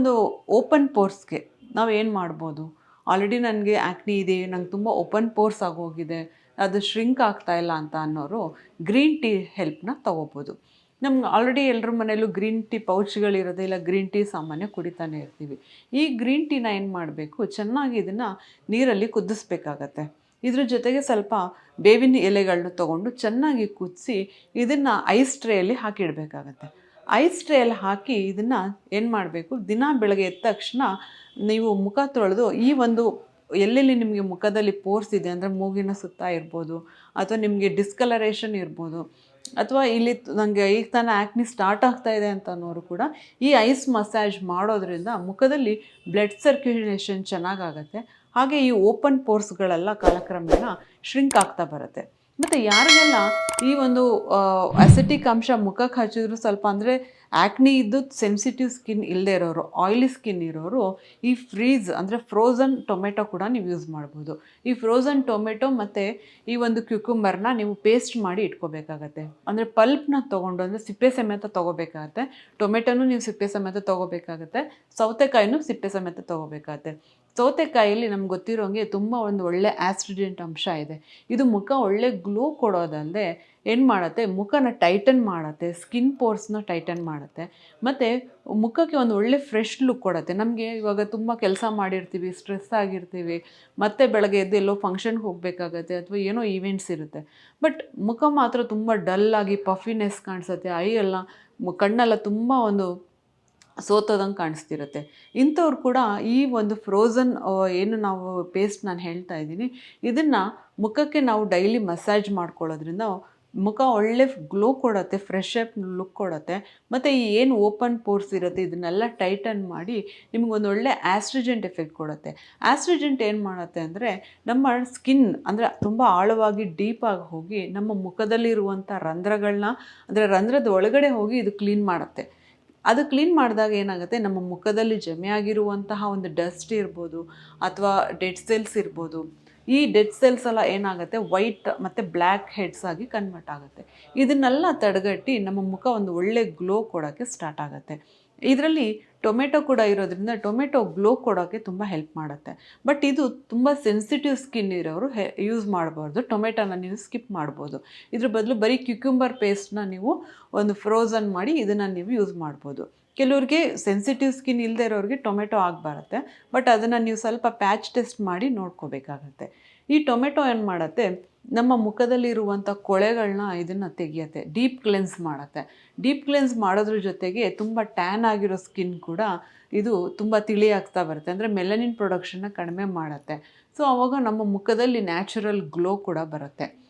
ಒಂದು ಓಪನ್ ಪೋರ್ಸ್ಗೆ ನಾವು ಏನು ಮಾಡ್ಬೋದು? ಆಲ್ರೆಡಿ ನನಗೆ ಆ್ಯಕ್ನಿ ಇದೆ, ನಂಗೆ ತುಂಬ ಓಪನ್ ಪೋರ್ಸ್ ಆಗೋಗಿದೆ, ಅದು ಶ್ರಿಂಕ್ ಆಗ್ತಾ ಇಲ್ಲ ಅಂತ ಅನ್ನೋರು ಗ್ರೀನ್ ಟೀ ಹೆಲ್ಪ್ನ ತೊಗೋಬೋದು. ನಮ್ಗೆ ಆಲ್ರೆಡಿ ಎಲ್ಲರ ಮನೆಯಲ್ಲೂ ಗ್ರೀನ್ ಟೀ ಪೌಚ್ಗಳಿರೋದೇ ಇಲ್ಲ ಗ್ರೀನ್ ಟೀ ಸಾಮಾನ್ಯ ಕುಡಿತಾನೆ ಇರ್ತೀವಿ. ಈ ಗ್ರೀನ್ ಟೀನ ಏನು ಮಾಡಬೇಕು? ಚೆನ್ನಾಗಿ ಇದನ್ನು ನೀರಲ್ಲಿ ಕುದಿಸ್ಬೇಕಾಗತ್ತೆ. ಇದ್ರ ಜೊತೆಗೆ ಸ್ವಲ್ಪ ಬೇವಿನ ಎಲೆಗಳನ್ನ ತೊಗೊಂಡು ಚೆನ್ನಾಗಿ ಕುದಿಸಿ ಇದನ್ನು ಐಸ್ ಟ್ರೇಯಲ್ಲಿ ಹಾಕಿಡಬೇಕಾಗತ್ತೆ. ಐಸ್ ಟ್ರೇಯಲ್ಲಿ ಹಾಕಿ ಇದನ್ನು ಏನು ಮಾಡಬೇಕು? ದಿನ ಬೆಳಗ್ಗೆ ಎದ್ದ ತಕ್ಷಣ ನೀವು ಮುಖ ತೊಳೆದು ಈ ಒಂದು ಎಲ್ಲೆಲ್ಲಿ ನಿಮಗೆ ಮುಖದಲ್ಲಿ ಪೋರ್ಸ್ ಇದೆ ಅಂದರೆ ಮೂಗಿನ ಸುತ್ತ ಇರ್ಬೋದು, ಅಥವಾ ನಿಮಗೆ ಡಿಸ್ಕಲರೇಷನ್ ಇರ್ಬೋದು, ಅಥವಾ ಇಲ್ಲಿ ನನಗೆ ಈಗ ತಾನೇ ಆ್ಯಕ್ನಿ ಸ್ಟಾರ್ಟ್ ಆಗ್ತಾ ಇದೆ ಅಂತ ಅನ್ನೋರು ಕೂಡ ಈ ಐಸ್ ಮಸಾಜ್ ಮಾಡೋದ್ರಿಂದ ಮುಖದಲ್ಲಿ ಬ್ಲಡ್ ಸರ್ಕ್ಯುಲೇಷನ್ ಚೆನ್ನಾಗಾಗತ್ತೆ ಹಾಗೆ ಈ ಓಪನ್ ಪೋರ್ಸ್ಗಳೆಲ್ಲ ಕಾಲಕ್ರಮೇಣ ಶ್ರಿಂಕ್ ಆಗ್ತಾ ಬರುತ್ತೆ. ಮತ್ತು ಯಾರಿಗೆಲ್ಲ ಈ ಒಂದು ಅಸಿಟಿಕ್ ಅಂಶ ಮುಖಕ್ಕೆ ಹಚ್ಚಿದ್ರು ಸ್ವಲ್ಪ ಅಂದರೆ ಆ್ಯಕ್ನಿ ಇದ್ದು ಸೆನ್ಸಿಟಿವ್ ಸ್ಕಿನ್ ಇಲ್ಲದೆ ಇರೋರು ಆಯಿಲಿ ಸ್ಕಿನ್ ಇರೋರು, ಈ ಫ್ರೀಜ್ ಅಂದರೆ ಫ್ರೋಝನ್ ಟೊಮೆಟೊ ಕೂಡ ನೀವು ಯೂಸ್ ಮಾಡ್ಬೋದು. ಈ ಫ್ರೋಝನ್ ಟೊಮೆಟೊ ಮತ್ತು ಈ ಒಂದು ಕ್ಯುಕುಂಬರ್ನ ನೀವು ಪೇಸ್ಟ್ ಮಾಡಿ ಇಟ್ಕೋಬೇಕಾಗತ್ತೆ. ಅಂದರೆ ಪಲ್ಪ್ನ ತೊಗೊಂಡು ಅಂದರೆ ಸಿಪ್ಪೆ ಸಮೇತ ತೊಗೋಬೇಕಾಗತ್ತೆ. ಟೊಮೆಟೊನೂ ನೀವು ಸಿಪ್ಪೆ ಸಮೇತ ತೊಗೋಬೇಕಾಗತ್ತೆ. ಸೌತೆಕಾಯಿನೂ ಸಿಪ್ಪೆ ಸಮೇತ ತೊಗೋಬೇಕಾಗತ್ತೆ. ಸೌತೆಕಾಯಲ್ಲಿ ನಮ್ಗೆ ಗೊತ್ತಿರೋಂಗೆ ತುಂಬ ಒಂದು ಒಳ್ಳೆ ಆ್ಯಸಿಡೆಂಟ್ ಅಂಶ ಇದೆ. ಇದು ಮುಖ ಒಳ್ಳೆ ಗ್ಲೋ ಕೊಡೋದಲ್ಲದೆ ಏನು ಮಾಡುತ್ತೆ? ಮುಖನ ಟೈಟನ್ ಮಾಡುತ್ತೆ, ಸ್ಕಿನ್ ಪೋರ್ಸ್ನ ಟೈಟನ್ ಮಾಡುತ್ತೆ. ಮತ್ತು ಮುಖಕ್ಕೆ ಒಂದು ಒಳ್ಳೆ ಫ್ರೆಶ್ ಲುಕ್ ಕೊಡುತ್ತೆ. ನಮಗೆ ಇವಾಗ ತುಂಬ ಕೆಲಸ ಮಾಡಿರ್ತೀವಿ, ಸ್ಟ್ರೆಸ್ ಆಗಿರ್ತೀವಿ, ಮತ್ತೆ ಬೆಳಗ್ಗೆ ಎದ್ದು ಎಲ್ಲೋ ಫಂಕ್ಷನ್ಗೆ ಹೋಗಬೇಕಾಗತ್ತೆ ಅಥವಾ ಏನೋ ಈವೆಂಟ್ಸ್ ಇರುತ್ತೆ. ಬಟ್ ಮುಖ ಮಾತ್ರ ತುಂಬ ಡಲ್ ಆಗಿ ಪಫಿನೆಸ್ ಕಾಣಿಸುತ್ತೆ ಐ ಎಲ್ಲ ಕಣ್ಣೆಲ್ಲ ತುಂಬ ಒಂದು ಸೋತೋದಂಗೆ ಕಾಣಿಸ್ತಿರುತ್ತೆ. ಇಂಥವ್ರು ಕೂಡ ಈ ಒಂದು ಫ್ರೋಝನ್ ಏನು ನಾವು ಪೇಸ್ಟ್ ನಾನು ಹೇಳ್ತಾ ಇದ್ದೀನಿ, ಇದನ್ನು ಮುಖಕ್ಕೆ ನಾವು ಡೈಲಿ ಮಸಾಜ್ ಮಾಡ್ಕೊಳ್ಳೋದ್ರಿಂದ ಮುಖ ಒಳ್ಳೆ ಗ್ಲೋ ಕೊಡತ್ತೆ ಫ್ರೆಶ್ ಅಪ್ ಲುಕ್ ಕೊಡತ್ತೆ. ಮತ್ತು ಈ ಏನು ಓಪನ್ ಪೋರ್ಸ್ ಇರುತ್ತೆ, ಇದನ್ನೆಲ್ಲ ಟೈಟನ್ ಮಾಡಿ ನಿಮಗೊಂದು ಒಳ್ಳೆ ಆಸ್ಟ್ರಿಜೆಂಟ್ ಎಫೆಕ್ಟ್ ಕೊಡುತ್ತೆ. ಆಸ್ಟ್ರಿಜೆಂಟ್ ಏನು ಮಾಡುತ್ತೆ ಅಂದರೆ ನಮ್ಮ ಸ್ಕಿನ್ ಅಂದರೆ ತುಂಬ ಆಳವಾಗಿ ಡೀಪಾಗಿ ಹೋಗಿ ನಮ್ಮ ಮುಖದಲ್ಲಿರುವಂಥ ರಂಧ್ರಗಳನ್ನ ಅಂದರೆ ರಂಧ್ರದ ಒಳಗಡೆ ಹೋಗಿ ಇದು ಕ್ಲೀನ್ ಮಾಡುತ್ತೆ. ಅದು ಕ್ಲೀನ್ ಮಾಡಿದಾಗ ಏನಾಗುತ್ತೆ? ನಮ್ಮ ಮುಖದಲ್ಲಿ ಜಮೆ ಆಗಿರುವಂತಹ ಒಂದು ಡಸ್ಟ್ ಇರ್ಬೋದು ಅಥವಾ ಡೆಡ್ ಸೆಲ್ಸ್ ಇರ್ಬೋದು. ಈ ಡೆಡ್ ಸೆಲ್ಸ್ ಎಲ್ಲ ಏನಾಗುತ್ತೆ? ವೈಟ್ ಮತ್ತು ಬ್ಲ್ಯಾಕ್ ಹೆಡ್ಸ್ ಆಗಿ ಕನ್ವರ್ಟ್ ಆಗುತ್ತೆ. ಇದನ್ನೆಲ್ಲ ತಡೆಗಟ್ಟಿ ನಮ್ಮ ಮುಖ ಒಂದು ಒಳ್ಳೆ ಗ್ಲೋ ಕೊಡೋಕ್ಕೆ ಸ್ಟಾರ್ಟ್ ಆಗುತ್ತೆ. ಇದರಲ್ಲಿ ಟೊಮೆಟೊ ಕೂಡ ಇರೋದ್ರಿಂದ ಟೊಮೆಟೊ ಗ್ಲೋ ಕೊಡೋಕ್ಕೆ ತುಂಬ ಹೆಲ್ಪ್ ಮಾಡುತ್ತೆ. ಬಟ್ ಇದು ತುಂಬ ಸೆನ್ಸಿಟಿವ್ ಸ್ಕಿನ್ ಇರೋರು ಹೆ ಯೂಸ್ ಮಾಡಬಾರ್ದು. ಟೊಮೆಟೊನ ನೀವು ಸ್ಕಿಪ್ ಮಾಡ್ಬೋದು. ಇದ್ರ ಬದಲು ಬರೀ ಕ್ಯುಕ್ಯುಂಬರ್ ಪೇಸ್ಟ್ನ ನೀವು ಒಂದು ಫ್ರೋಝನ್ ಮಾಡಿ ಇದನ್ನು ನೀವು ಯೂಸ್ ಮಾಡ್ಬೋದು. ಕೆಲವ್ರಿಗೆ ಸೆನ್ಸಿಟಿವ್ ಸ್ಕಿನ್ ಇಲ್ಲದೆ ಇರೋರಿಗೆ ಟೊಮೆಟೊ ಆಗಬಾರತ್ತೆ. ಬಟ್ ಅದನ್ನು ನೀವು ಸ್ವಲ್ಪ ಪ್ಯಾಚ್ ಟೆಸ್ಟ್ ಮಾಡಿ ನೋಡ್ಕೋಬೇಕಾಗತ್ತೆ. ಈ ಟೊಮೆಟೊ ಏನು ಮಾಡುತ್ತೆ? ನಮ್ಮ ಮುಖದಲ್ಲಿರುವಂಥ ಕೊಳೆಗಳನ್ನ ಇದನ್ನು ತೆಗಿಯತ್ತೆ. ಡೀಪ್ ಕ್ಲೆನ್ಸ್ ಮಾಡುತ್ತೆ. ಡೀಪ್ ಕ್ಲೆನ್ಸ್ ಮಾಡೋದ್ರ ಜೊತೆಗೆ ತುಂಬ ಟ್ಯಾನ್ ಆಗಿರೋ ಸ್ಕಿನ್ ಕೂಡ ಇದು ತುಂಬ ತಿಳಿ ಆಗ್ತಾ ಬರುತ್ತೆ. ಅಂದರೆ ಮೆಲನಿನ್ ಪ್ರೊಡಕ್ಷನ್ನ ಕಡಿಮೆ ಮಾಡುತ್ತೆ. ಸೊ ಅವಾಗ ನಮ್ಮ ಮುಖದಲ್ಲಿ ನ್ಯಾಚುರಲ್ ಗ್ಲೋ ಕೂಡ ಬರುತ್ತೆ.